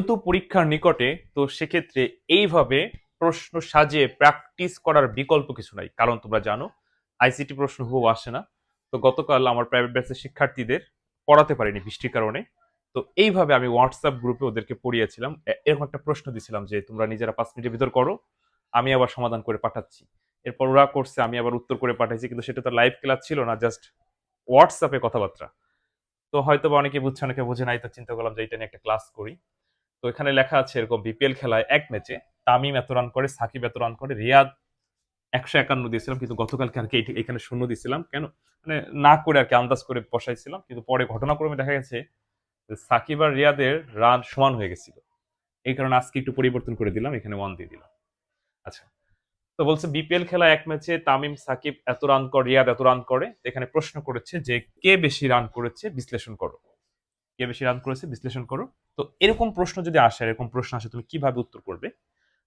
যেহেতু পরীক্ষার নিকটে, তো সেক্ষেত্রে এইভাবে প্রশ্ন সাজিয়ে প্র্যাকটিস করার বিকল্প কিছু নাই। কারণ তোমরা জানো আইসিটি প্রশ্ন হুবহু আসে না। তো গতকাল আমার প্রাইভেট ব্যাচের শিক্ষার্থীদের পড়াতে পারিনি বৃষ্টির কারণে। তো এইভাবে আমি হোয়াটসঅ্যাপ গ্রুপে ওদেরকে পড়িয়েছিলাম। এরকম একটা প্রশ্ন দিছিলাম যে, তোমরা নিজেরা পাঁচ মিনিটের ভিতর করো, আমি আবার সমাধান করে পাঠাচ্ছি। এরপর ওরা করছে, আমি আবার উত্তর করে পাঠাইছি, কিন্তু সেটা তো লাইভ ক্লাস ছিল না জাস্ট হোয়াটসঅ্যাপে কথাবার্তা। তো হয়তো বা অনেকে বুঝছে, অনেকে বোঝে নাই, তো চিন্তা করলাম যে এটা নিয়ে একটা ক্লাস করি। তো এখানে লেখা আছে এরকম বিপিএল খেলায় এক ম্যাচে তামিম এত রান করে, সাকিব এত রান করে, রিয়াদ একশো একান্ন দিয়েছিলাম, কিন্তু গতকালকে আর কি এখানে শূন্য দিয়েছিলাম। কেন? মানে না করে আর কি আন্দাজ করে বসাইছিলাম, কিন্তু পরে ঘটনাক্রমে দেখা গেছে সাকিব আর রিয়াদের রান সমান হয়ে গেছিল। এই কারণে আজকে একটু পরিবর্তন করে দিলাম, এখানে ওয়ান দিয়ে দিলাম। আচ্ছা তো বলছে বিপিএল খেলা এক ম্যাচে তামিম, সাকিব এত রান করে, রিয়াদ এত রান করে, এখানে প্রশ্ন করেছে যে কে বেশি রান করেছে, বিশ্লেষণ করো। কে বেশি রান করেছে, বিশ্লেষণ করো। তো এরকম প্রশ্ন যদি আসে, এরকম প্রশ্ন আসে, তুমি কীভাবে উত্তর করবে?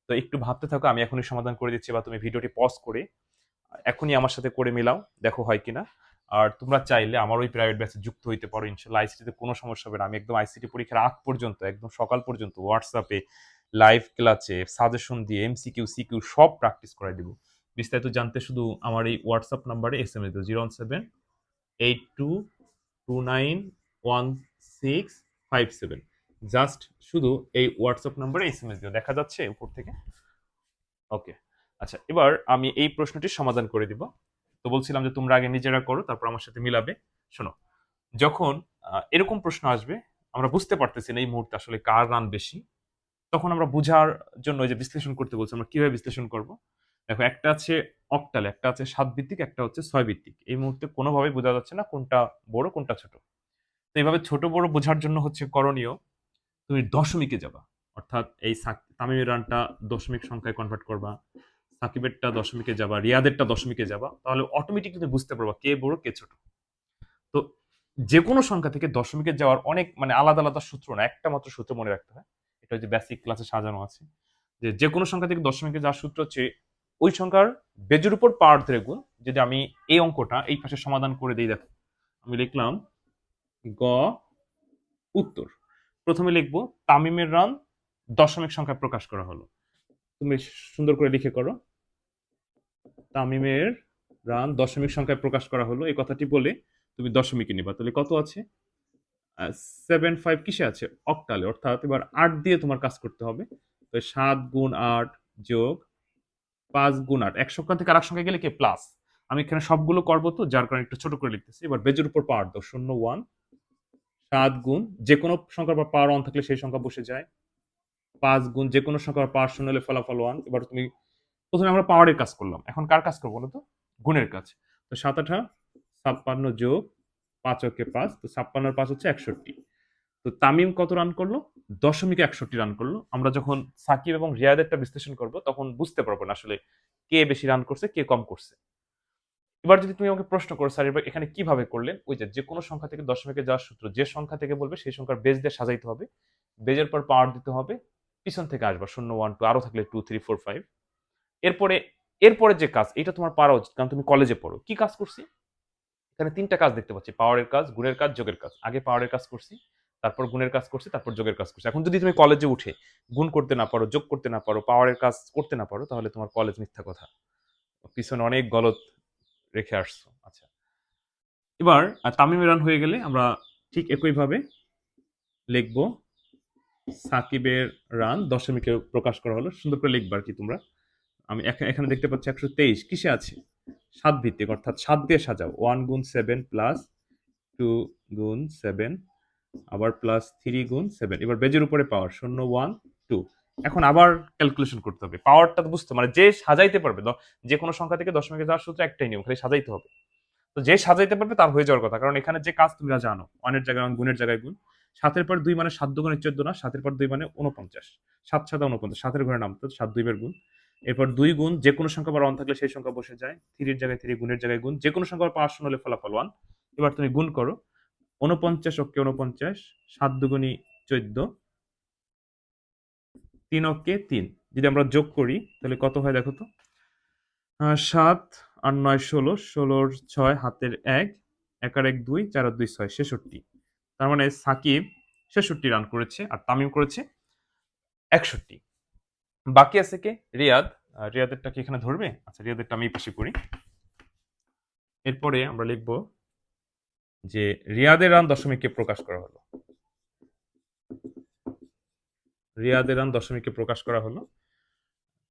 তো একটু ভাবতে থাকো, আমি এখনই সমাধান করে দিচ্ছি বা তুমি ভিডিওটি পজ করে, এখনই আমার সাথে করে মিলাও, দেখো হয় কিনা। আর তোমরা চাইলে আমার ওই প্রাইভেট ব্যাচে যুক্ত হইতে পারো ইনশাল্লাহ আইসিটিতে কোনো সমস্যা হবে না। আমি একদম আইসিটি পরীক্ষার আগ পর্যন্ত, একদম সকাল পর্যন্ত হোয়াটসঅ্যাপে লাইভ ক্লাসে সাজেশন দিয়ে এমসিকিউ সিকিউ সব প্র্যাকটিস করাই দিব। বিস্তারিত জানতে শুধু আমার এই হোয়াটসঅ্যাপ নাম্বারে S M S zero one seven eight two two nine one six five seven just শুধু এই হোয়াটসঅ্যাপ নাম্বারে এস এম এস দিও। দেখা যাচ্ছে উপর থেকে। ওকে আচ্ছা এবার আমি এই প্রশ্নটির সমাধান করে দিব। তো বলছিলাম যে তোমরা আগে নিজেরা করো, তারপর আমার সাথে মিলাবে। শোনো, যখন এরকম প্রশ্ন আসবে, আমরা বুঝতে পারতেছি না এই মুহূর্তে আসলে কার রান বেশি। তখন আমরা বোঝার জন্য যে বিশ্লেষণ করতে বলছি, আমরা কীভাবে বিশ্লেষণ করব? দেখো, একটা আছে অক্টাল একটা আছে সাত ভিত্তিক একটা হচ্ছে ছয় ভিত্তিক এই মুহূর্তে কোনোভাবেই বোঝা যাচ্ছে না কোনটা বড়, কোনটা ছোট। তো এইভাবে ছোট বড় বোঝার জন্য হচ্ছে করণীয় তুমি দশমিকে যাবা। অর্থাৎ এই তামিমের রানটা দশমিক সংখ্যায় কনভার্ট করবা, সাকিবেরটা দশমিকে যাবা, রিয়াদেরটা দশমিকে যাবা, তাহলে অটোমেটিক তুমি বুঝতে পারবা কে বড়, কে ছোট। তো যে কোনো সংখ্যা থেকে দশমিকে যাওয়ার অনেক মানে আলাদা আলাদা সূত্র না, একটা মাত্র সূত্র মনে রাখতে হয়। এটা হচ্ছে বেসিক ক্লাসে সাজানো আছে। যে যে কোনো সংখ্যা থেকে দশমিকে যাওয়ার সূত্র হচ্ছে ওই সংখ্যার বেজের উপর পাওয়ার ধরে গুণ যদি আমি এই অঙ্কটা এই পাশে সমাধান করে দিই, দেখো, আমি লিখলাম গ, উত্তর। প্রথমে লিখব, তামিমের রান দশমিক সংখ্যায় প্রকাশ করা হলো। তুমি সুন্দর করে লিখে করো। তামিমের রান দশমিক সংখ্যায় প্রকাশ করা হলো। এই কথাটি বলে তুমি দশমিকে নিবা। তাহলে কত আছে? সেভেন ফাইভ কিসে আছে? অক্টালে অর্থাৎ এবার আট দিয়ে তোমার কাজ করতে হবে। তো সাত গুণ আট যোগ পাঁচ গুণ আট। এক সংখ্যা থেকে আরেক সংখ্যা গেলে কি? প্লাস আমি এখানে সবগুলো করব তো, যার কারণে একটু ছোট করে লিখতেছি। এবার বেজের উপর পাওয়ার দাও শূন্য ওয়ান সাত গুণ যে কোনো সংখ্যার পর পাওয়ার ওয়ান থাকলে সেই সংখ্যা বসে যায়। পাঁচ গুণ যে কোনো সংখ্যার পাওয়ার শূন্য হলে ফলাফল ওয়ান এবার তুমি প্রথমে আমরা পাওয়ারের কাজ করলাম। এখন কার কাজ করব বলো তো গুণের কাজ। তো সাত আঠা ছাপ্পান্ন যোগ পাঁচ ওকে পাঁচ, তো ছাপ্পান্নর পাঁচ হচ্ছে একষট্টি। তো তামিম কত রান করল? দশমিক একষট্টি রান করল। আমরা যখন সাকিব এবং রিয়াদেরটা বিশ্লেষণ করব, তখন বুঝতে পারব না আসলে কে বেশি রান করছে, কে কম করছে। এবার যদি তুমি আমাকে প্রশ্ন করো, স্যার, এবার এখানে কীভাবে করলেন? ওই যে যে কোনো সংখ্যা থেকে দশমিকে যাওয়ার সূত্র, যে সংখ্যা থেকে বলবে, সেই সংখ্যার বেজ দিয়ে সাজাইতে হবে। বেজের পর পাওয়ার দিতে হবে, পিছন থেকে আসবা, শূন্য ওয়ান টু আরও থাকলে টু থ্রি ফোর ফাইভ এরপরে এরপরে যে কাজ এটা তোমার পারা উচিত, কারণ তুমি কলেজে পড়ো। কি কাজ করছি? এখানে তিনটা কাজ দেখতে পাচ্ছি পাওয়ারের কাজ, গুণের কাজ, যোগের কাজ। আগে পাওয়ারের কাজ করছি, তারপর গুণের কাজ করছি, তারপর যোগের কাজ করছি। এখন যদি তুমি কলেজে উঠে গুণ করতে না পারো, যোগ করতে না পারো পাওয়ারের কাজ করতে না পারো, তাহলে তোমার কলেজ মিথ্যা কথা। পিছনে অনেক গলত রেখে আসছো। আচ্ছা। এবার আর তামিমের রান হয়ে গেলে আমরা ঠিক একইভাবে লিখব, সাকিবের রান দশমিকে প্রকাশ করা হলো। সুন্দর করে লিখবার কি তোমরা। আমি এখা- এখানে দেখতে পাচ্ছি একশো তেইশ। কিসে আছে? সাত ভিত্তিক অর্থাৎ সাত দিয়ে সাজাও। ওয়ান গুণ সেভেন প্লাস টু গুণ সেভেন, আবার প্লাস থ্রি গুণ সেভেন। এবার বেজের উপরে পাওয়ার, শূন্য, ওয়ান, টু। এখন আবার ক্যালকুলেশন করতে হবে। পাওয়ারটা তো বুঝতে মানে যে সাজাইতে পারবে যে কোনো সংখ্যা থেকে দশমিকে যাওয়ার সূত্র একটাই নিয়ম, খালি সাজাইতে হবে। তো যে সাজাইতে পারবে তার হয়ে যাওয়ার কথা, কারণ এখানে যে কাজ তোমরা জানো ওয়ানের জায়গায় গুণের জায়গায় গুণ, সাতের পর দুই মানে সাত দুগুণে চোদ্দ না, সাতের পর দুই মানে উনপঞ্চাশ সাত সাদা উনপঞ্চাশ সাতের ঘরে নাম তো সাত দুই বের গুণ। এরপর দুই গুণ, যে কোনো সংখ্যা বার ওয়ান থাকলে সেই সংখ্যা বসে যায় থ্রির জায়গায় থ্রি গুণের জায়গায় গুণ, যে কোনো সংখ্যা পাঁচ শূন্য হলে ফলাফল ওয়ান এবার তুমি গুণ করো উনপঞ্চাশ অক্কে উনপঞ্চাশ সাত দুগুণি চোদ্দ তিন অক্কে তিন। যদি আমরা যোগ করি, তাহলে কত হয় দেখো তো? সাত আর নয়, ষোলো, ষোলোর ছয়, হাতের এক এক আর এক, দুই, চার আর দুই, ছয়, ছেষট্টি। তার মানে সাকিব ছেষট্টি রান করেছে আর তামিম করেছে একষট্টি। বাকি আছে কে? রিয়াদ। রিয়াদেরটা কি এখানে ধরবে? আচ্ছা রিয়াদেরটা আমি পাশে করি। এরপরে আমরা লিখব যে রিয়াদের রান দশমিককে প্রকাশ করা হলো। রিয়াদের রান দশমিককে প্রকাশ করা হলো।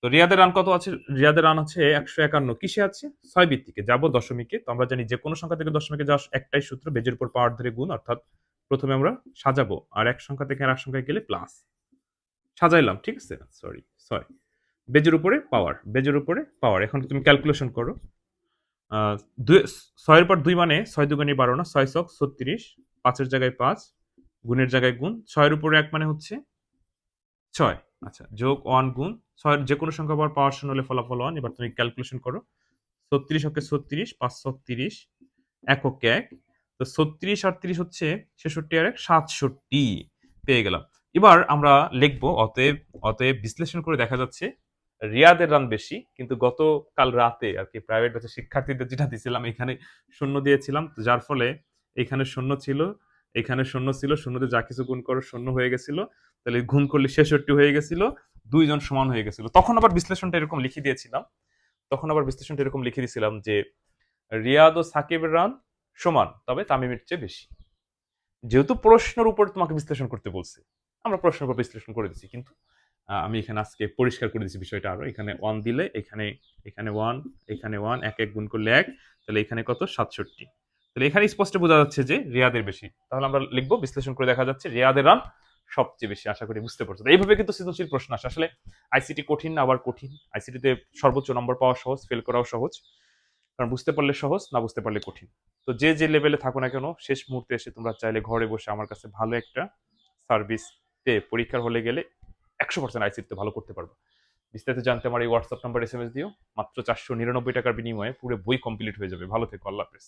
তো রিয়াদের রান কত আছে? রিয়াদের রান আছে একশো একান্ন। কিসে আছে? ছয় ভিত্তিকে। যাব দশমিকে। তো আমরা জানি যে কোনো সংখ্যা থেকে দশমিকে যাওয়ার একটাই সূত্র। বেজের উপর পাওয়ার ধরে গুণ, অর্থাৎ প্রথমে আমরা সাজাবো। আর এক সংখ্যা থেকে আর এক সংখ্যায় গেলে প্লাস সাজাইলাম, ঠিক আছে? সরি সরি বেজের উপরে পাওয়ার। বেজের উপরে পাওয়ার। এখন তুমি ক্যালকুলেশন করো। দুই, ছয়ের পর দুই মানে ছয় দুগুণী বারো না? ছয় ছক ছত্রিশ। পাঁচের জায়গায় পাঁচ। গুণের জায়গায় গুণ। ছয়ের উপরে এক মানে হচ্ছে ছয়। আচ্ছা যোগ ওয়ান গুণ ছয়ের যে কোনো সংখ্যা পাওয়ার পাওয়ার শূন্য হলে ফলাফল ওয়ান এবার তুমি ক্যালকুলেশন করো। ছত্রিশ হকে ছত্রিশ পাঁচ ছক তিরিশ এক এক। তো ছত্রিশ আর হচ্ছে ছেষট্টি আর এক, সাতষট্টি। পেয়ে গেলাম। এবার আমরা লিখব, অতএব অতএব বিশ্লেষণ করে দেখা যাচ্ছে রিয়াদের রান বেশি, কিন্তু গতকাল রাতে আর কি প্রাইভেট ব্যাচের শিক্ষার্থীদের যেটা দিয়েছিলাম এখানে শূন্য দিয়েছিলাম। যার ফলে এখানে শূন্য ছিল, এখানে শূন্য ছিল, শূন্যতে যা কিছু গুণ করো, শূন্য হয়ে গেছিল। তাহলে গুণ করলে ছেষট্টি হয়ে গেছিল, দুইজন সমান হয়ে গেছিল। তখন আবার বিশ্লেষণটা এরকম লিখে দিয়েছিলাম। তখন আবার বিশ্লেষণটা এরকম লিখে দিয়েছিলাম যে, রিয়াদ ও সাকিবের রান সমান, তবে তামিমের চেয়ে বেশি। যেহেতু প্রশ্নের উপর তোমাকে বিশ্লেষণ করতে বলছে, আমরা প্রশ্নের উপর বিশ্লেষণ করে দিচ্ছি কিন্তু আমি এখানে আজকে পরিষ্কার করে দিচ্ছি বিষয়টা আরও। এখানে ওয়ান দিলে, এখানে এখানে ওয়ান এখানে ওয়ান এক এক গুণ করলে এক, তাহলে এখানে কত? সাতষট্টি। তাহলে এখানে স্পষ্ট বোঝা যাচ্ছে যে রিয়াদের বেশি। তাহলে আমরা লিখব, বিশ্লেষণ করে দেখা যাচ্ছে রিয়াদের রান সবচেয়ে বেশি আশা করি বুঝতে পারছ। এইভাবে কিন্তু সৃজনশীল প্রশ্ন আসে। আসলে আইসিটি কঠিন আবার কঠিন। আইসিটিতে সর্বোচ্চ নম্বর পাওয়া সহজ ফেল করাও সহজ। কারণ বুঝতে পারলে সহজ, না বুঝতে পারলে কঠিন। তো যে যে লেভেলে থাকো না কেন, শেষ মুহূর্তে এসে তোমরা চাইলে ঘরে বসে আমার কাছে ভালো একটা সার্ভিস পেয়ে পরীক্ষার হলে গেলে একশো পার্সেন্ট আইসিটিতে ভালো করতে পারব। বিস্তারিত জানতে আমার এই WhatsApp number S M S দিও। মাত্র চারশো নিরানব্বই টাকার বিনিময়ে পুরো বই কমপ্লিট হয়ে যাবে। ভালো থেকো, আল্লাহ হাফেজ।